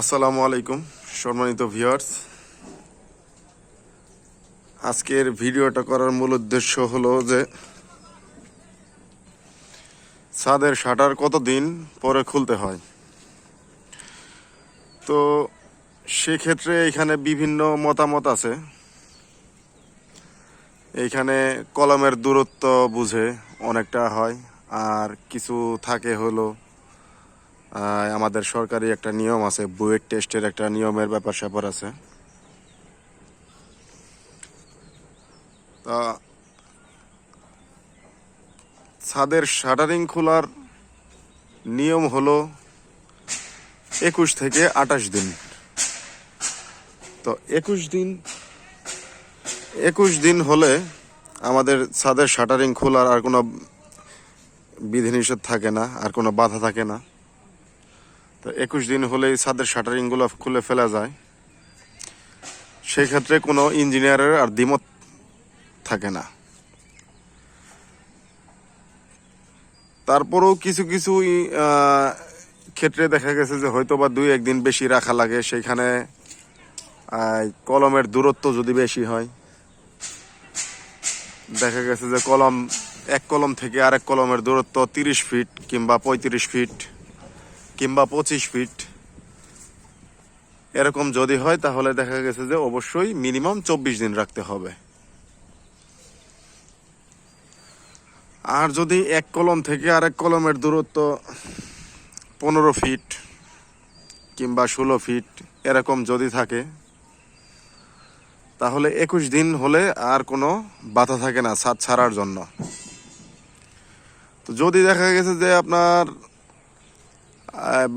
আসসালামু আলাইকুম, সম্মানিত ভিউয়ার্স। আজকের ভিডিওটা করার মূল উদ্দেশ্য হলো যে, ছাদের শাটার কতদিন পরে খুলতে হয়? তো সেক্ষেত্রে এখানে বিভিন্ন মতামত আছে। এইখানে কলমের দূরত্ব বুঝে অনেকটা হয়, আর কিছু থাকে হলো আমাদের সরকারি একটা নিয়ম আছে, বুয়েট টেস্টের একটা নিয়মের ব্যাপার স্যাপার আছে। তা ছাদের শাটারিং খোলার নিয়ম হলো একুশ থেকে আঠাশ দিন। তো একুশ দিন একুশ দিন হলে আমাদের ছাদের শাটারিং খোলার আর কোনো বিধিনিষেধ থাকে না, আর কোনো বাধা থাকে না। তো একুশ দিন হলেই ছাদের শাটারিংগুলো খুলে ফেলা যায়। সেক্ষেত্রে কোনো ইঞ্জিনিয়ারের আর দ্বিমত থাকে না। তারপরেও কিছু কিছু ক্ষেত্রে দেখা গেছে যে হয়তো বা দুই একদিন বেশি রাখা লাগে। সেখানে কলমের দূরত্ব যদি বেশি হয়, দেখা গেছে যে কলম, এক কলম থেকে আরেক কলমের দূরত্ব তিরিশ ফিট কিংবা পঁয়ত্রিশ ফিট। কিংবা পঁচিশ ফিট এরকম যদি হয়, তাহলে দেখা গেছে যে অবশ্যই মিনিমাম চব্বিশ দিন রাখতে হবে। আর যদি এক কলম থেকে আরেক কলমের দূরত্ব পনেরো ফিট কিংবা ষোলো ফিট এরকম যদি থাকে, তাহলে একুশ দিন হলে আর কোনো বাধা থাকে না ছাদ ছাড়ার জন্য। তো যদি দেখা গেছে যে আপনার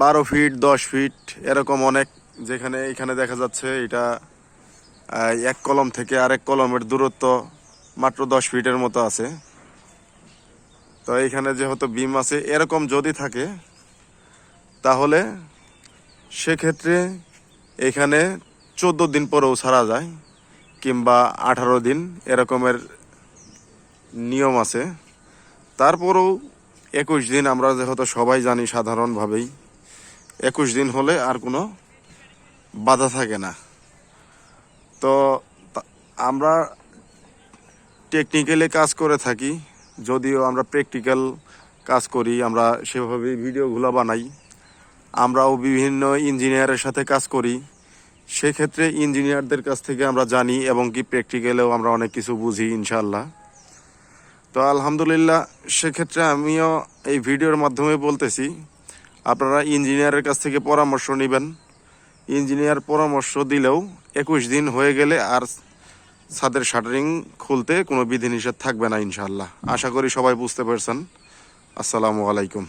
বারো ফিট দশ ফিট এরকম অনেক যেখানে, এখানে দেখা যাচ্ছে এটা এক কলম থেকে আরেক কলমের দূরত্ব মাত্র দশ ফিটের মতো আছে। তো এখানে যেহেতু বিম আছে, এরকম যদি থাকে, তাহলে সেক্ষেত্রে এখানে চোদ্দ দিন পরেও ছাড়া যায়, কিংবা আঠারো দিন এরকমের নিয়ম আছে। তারপরেও একুশ দিন আমরা যেহেতু সবাই জানি সাধারণভাবেই, একুশ দিন হলে আর কোনো বাধা থাকে না। তো আমরা টেকনিক্যালি কাজ করে থাকি, যদিও আমরা প্র্যাকটিক্যাল কাজ করি, আমরা সেভাবে ভিডিওগুলো বানাই। আমরাও বিভিন্ন ইঞ্জিনিয়ারের সাথে কাজ করি। সেক্ষেত্রে ইঞ্জিনিয়ারদের কাছ থেকে আমরা জানি এবং কি প্র্যাকটিক্যালেও আমরা অনেক কিছু বুঝি ইনশাল্লাহ তো আলহামদুলিল্লাহ, সেক্ষেত্রে আমিও এই ভিডিওর মাধ্যমে বলতেছি, আপনারা ইঞ্জিনিয়ারের কাছ থেকে পরামর্শ নেবেন। ইঞ্জিনিয়ার পরামর্শ দিলেও একুশ দিন হয়ে গেলে আর ছাদের শাটারিং খুলতে কোনো বিধিনিষেধ থাকবে না ইনশাল্লাহ আশা করি সবাই বুঝতে পারছেন। আসসালামু আলাইকুম।